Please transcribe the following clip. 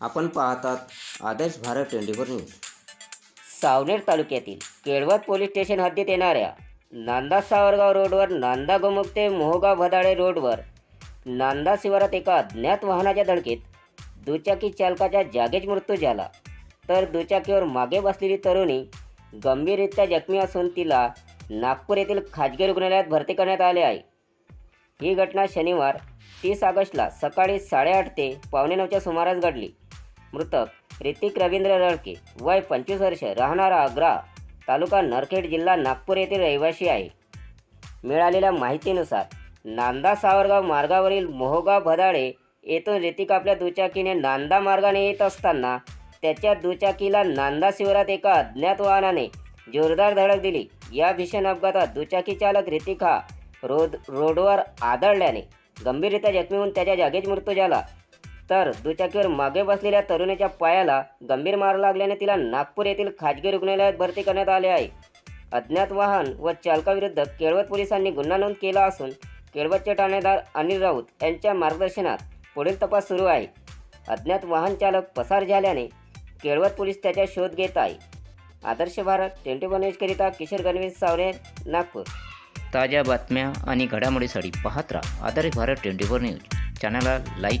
आपण पाहतात Adarsh Bharat twenty four news. Savner तालुक्यातील केळवत पोलीस स्टेशन हद्दीत येणाऱ्या नांदा सावरगाव रोडवर नांदा गोमुख ते मोहगाव भदाळे रोडवर नांदा शिवारात एका अज्ञात वाहनाच्या धडकेत दुचाकी चालकाचा जागेच मृत्यू झाला. तर दुचाकीवर मागे बसलेली तरुणी गंभीररित्या जखमी असून तिला नागपूर येथील खाजगी रुग्णालयात भरती करण्यात आले आहे. ही घटना शनिवार तीस ऑगस्टला सकाळी साडेआठ ते पावणे नऊच्या सुमारास घडली. मृतक ऋतिक रवींद्र रडके वय पंचवीस वर्ष राहणारा आग्रा तालुका नरखेड जिल्हा नागपूर येथील रहिवासी आहे. मिळालेल्या माहितीनुसार नांदा सावरगाव मार्गावरील मोहगाव भदाळे येथून ऋतिक आपल्या दुचाकीने नांदा मार्गाने येत असताना त्याच्या दुचाकीला नांदा शिवारात एका अज्ञात वाहनाने जोरदार धडक दिली. या भीषण अपघातात दुचाकी चालक ऋतिक हा रोड रोडवर आदळल्याने गंभीररित्या जखमी होऊन त्याच्या जागीच मृत्यू झाला. तर दुचाकीवर मागे बसलेल्या तरुणीच्या पायाला गंभीर मार लागल्याने तिला नागपूर येथील खाजगी रुग्णालयात भरती करण्यात आले आहे. अज्ञात वाहन व चालकाविरुद्ध केळवत पोलिसांनी गुन्हा नोंद केला असून केळवतचे ठाणेदार अनिल राऊत यांच्या मार्गदर्शनात पुढील तपास सुरू आहे. अज्ञात वाहन चालक पसार झाल्याने केळवत पोलीस त्याचा शोध घेत आहे. आदर्श भारत ट्वेंटी वन न्यूजकरिता किशोर गणवेश सावरे नागपूर. ताज्या बातम्या आणि घडामोडीसाठी पाहत राहा Adarsh Bharat twenty four news. चॅनलला लाईक